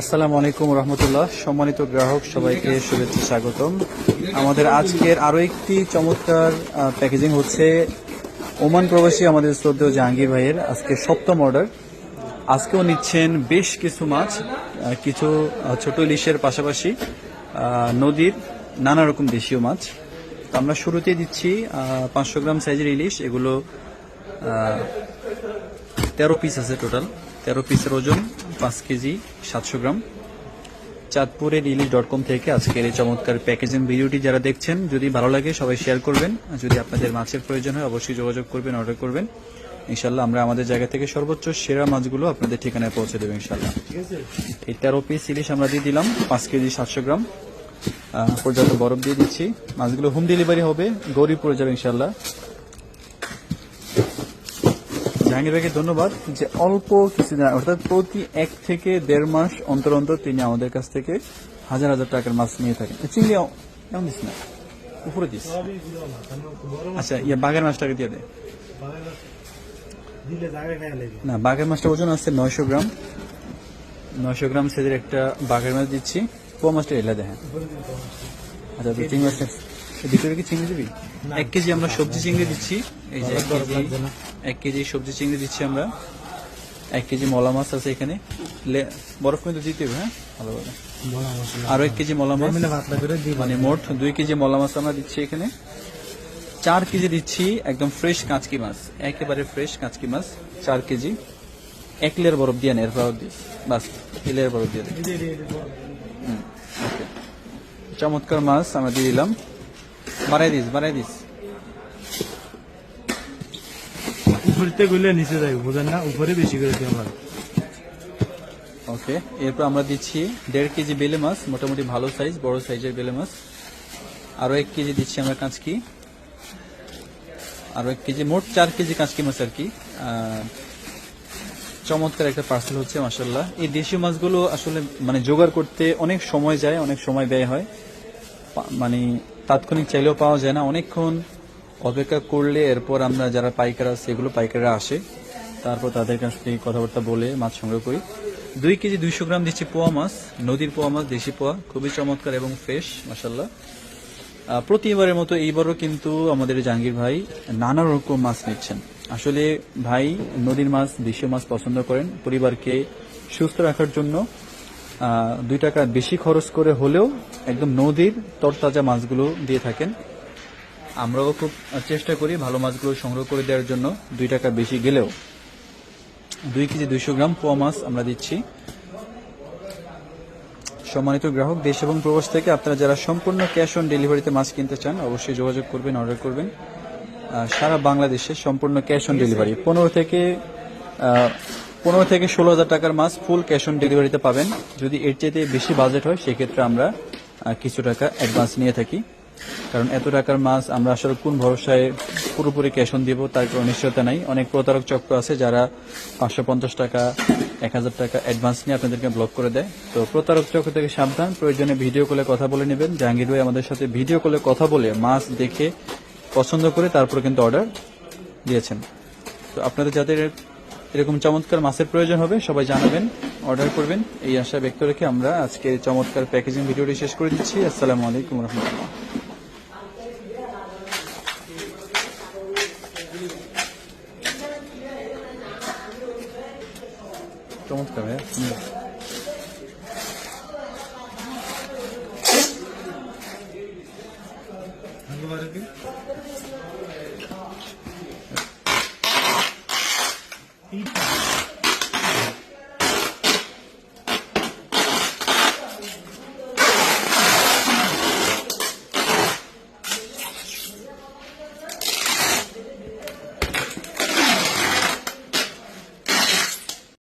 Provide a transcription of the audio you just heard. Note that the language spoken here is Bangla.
আসসালামু আলাইকুম রহমতুল্লাহ। সম্মানিত গ্রাহক সবাইকে শুভেচ্ছা স্বাগতম। আমাদের আজকের আরও একটি চমৎকার প্যাকেজিং হচ্ছে ওমান প্রবাসী আমাদের শ্রদ্ধেয় জাহাঙ্গীর ভাইয়ের আজকে সপ্তম অর্ডার আজকেও নিচ্ছেন বেশ কিছু মাছ কিছু ছোট ইলিশের পাশাপাশি নদীর নানা রকম দেশীয় মাছ। তো আমরা শুরুতে দিচ্ছি পাঁচশো গ্রাম সাইজের ইলিশ। এগুলো তেরো পিস আছে টোটাল তেরো পিসের ওজন পাঁচ কেজি সাতশো গ্রাম। চাঁদপুরের ইলিশ ডট কম থেকে আজকের এই চমৎকার প্যাকেজিং ভিডিওটি যারা দেখছেন যদি ভালো লাগে সবাই শেয়ার করবেন। আর যদি আপনাদের মাছের প্রয়োজন হয় অবশ্যই যোগাযোগ করবেন অর্ডার করবেন। ইনশাল্লাহ আমরা আমাদের জায়গা থেকে সর্বোচ্চ সেরা মাছগুলো আপনাদের ঠিকানায় পৌঁছে দেবো ইনশাল্লাহ। এই তেরো পিস ইলিশ আমরা দিয়ে দিলাম পাঁচ কেজি সাতশো গ্রাম। পর্যাপ্ত বরফ দিয়ে দিচ্ছি। মাছগুলো হোম ডেলিভারি হবে গৌরীপুরে যাবে ইনশাল্লাহ। জাহাঙ্গীর ভাইকে ধন্যবাদ যে অল্প কিছুদিন অর্থাৎ প্রতি এক থেকে দেড় মাস অন্তর অন্তর তিনি আমাদের কাছ থেকে হাজার হাজার টাকার মাছ নিয়ে থাকেন। চিংড়ি এমন দিস না? উপরে দিস। আচ্ছা ইয়ে বাঘের মাছটাকে দিয়ে দে। না বাঘের মাছটা ওজন আছে নয়শো গ্রাম। নয়শো গ্রাম সেদের একটা বাঘের মাছ দিচ্ছি। পোয়া মাছটা এলা দেখেন। আচ্ছা চিংড়ি মাছটা ভিতরে কি চিংড়ি দিবি? এক কেজি আমরা সবজি চিংড়ি দিচ্ছি। এই যে এক কেজি সবজি চিংড়ি দিচ্ছি আমরা। এক কেজি মলা মাছ আছে এখানে। বরফ কিন্তু দিতে হবে হ্যাঁ? ভালোভাবে আরও এক কেজি মলা মাছ। মানে মোট দুই কেজি মলা মাছ আমরা দিচ্ছি এখানে। চার কেজি দিচ্ছি একদম ফ্রেশ কাঁচকি মাছ। একেবারে ফ্রেশ কাঁচকি মাছ চার কেজি। এক লেয়ার বরফ দিয়ে নেই এরপর বাস এক লেয়ার বরফ দিয়ে চমৎকার মাছ আমরা দিয়ে দিলাম। বাড়াই দিস বাড়াই দিস। উপরিতে গুলে নিচে যাই, বুঝেন না? উপরে বেশি করে দিই আমার ওকে, এরপর আমরা দিচ্ছি দেড় কেজি বেলে মাছ, মোটামুটি ভালো সাইজ বড় সাইজের বেলে মাছ। আরও এক কেজি দিচ্ছি আমরা কাঁচকি। আরও এক কেজি, মোট চার কেজি কাঁচকি মাছ আর কি। চমৎকার একটা পার্সেল হচ্ছে মাসাল্লাহ এই দেশীয় মাছগুলো আসলে মানে জোগাড় করতে অনেক সময় যায়, অনেক সময় ব্যয় হয়। মানে তাৎক্ষণিক চাইলেও পাওয়া যায় না। অনেকক্ষণ অপেক্ষা করলে এরপর আমরা যারা পাইকার আছে এগুলো পাইকাররা আসে। তারপর তাদের কাছ থেকে কথাবার্তা বলে মাছ সংগ্রহ করি। দুই কেজি দুইশো গ্রাম দিচ্ছি পোয়া মাছ, নদীর পোয়া মাছ, দেশি পোয়া, খুবই চমৎকার এবং ফ্রেশ মাসাল্লাহ প্রতিবারের মতো এইবারও কিন্তু আমাদের জাহাঙ্গীর ভাই নানা রকম মাছ নিচ্ছেন। আসলে ভাই নদীর মাছ, দেশীয় মাছ পছন্দ করেন। পরিবারকে সুস্থ রাখার জন্য দুই টাকা বেশি খরচ করে হলেও একদম নদীর তরতাজা মাছগুলো দিয়ে থাকেন। আমরাও খুব চেষ্টা করি ভালো মাছগুলো সংগ্রহ করে দেওয়ার জন্য। দুই টাকা বেশি গেলেও। দুই কেজি দুইশো গ্রাম পোয়া মাছ আমরা দিচ্ছি। সম্মানিত গ্রাহক, দেশ এবং প্রবাস থেকে আপনারা যারা সম্পূর্ণ ক্যাশ অন ডেলিভারিতে মাছ কিনতে চান, অবশ্যই যোগাযোগ করবেন, অর্ডার করবেন। সারা বাংলাদেশে সম্পূর্ণ ক্যাশ অন ডেলিভারি। পনেরো থেকে পনেরো থেকে ষোলো হাজার টাকার মাছ ফুল ক্যাশ অন ডেলিভারিতে পাবেন। যদি এর চাইতে বেশি বাজেট হয়, সেক্ষেত্রে আমরা কিছু টাকা অ্যাডভান্স নিয়ে থাকি। কারণ এত টাকার মাছ আমরা আসলে কোন ভরসায় পুরোপুরি ক্যাশ অন দিব, তার কোনো নিশ্চয়তা নাই। অনেক প্রতারক চক্র আছে যারা পাঁচশো পঞ্চাশ টাকা, এক হাজার টাকা অ্যাডভান্স নিয়ে আপনাদেরকে ব্লক করে দেয়। তো প্রতারক চক্র থেকে সাবধান, প্রয়োজনে ভিডিও কলে কথা বলে নেবেন। জাহাঙ্গীর ভাই আমাদের সাথে ভিডিও কলে কথা বলে মাছ দেখে পছন্দ করে তারপর কিন্তু অর্ডার দিয়েছেন। তো আপনাদের যাদের এরকম চমৎকার মাছের প্রয়োজন হবে, সবাই জানাবেন অর্ডার করবেন। এই আশা ব্যক্ত রেখে আমরা আজকে চমৎকার প্যাকেজিং ভিডিওটি শেষ করে দিচ্ছি। আসসালামু আলাইকুম রহমতুল্লাহ। চমৎকার ভাইয়া সুন্দর। একেবারে কি তিনটা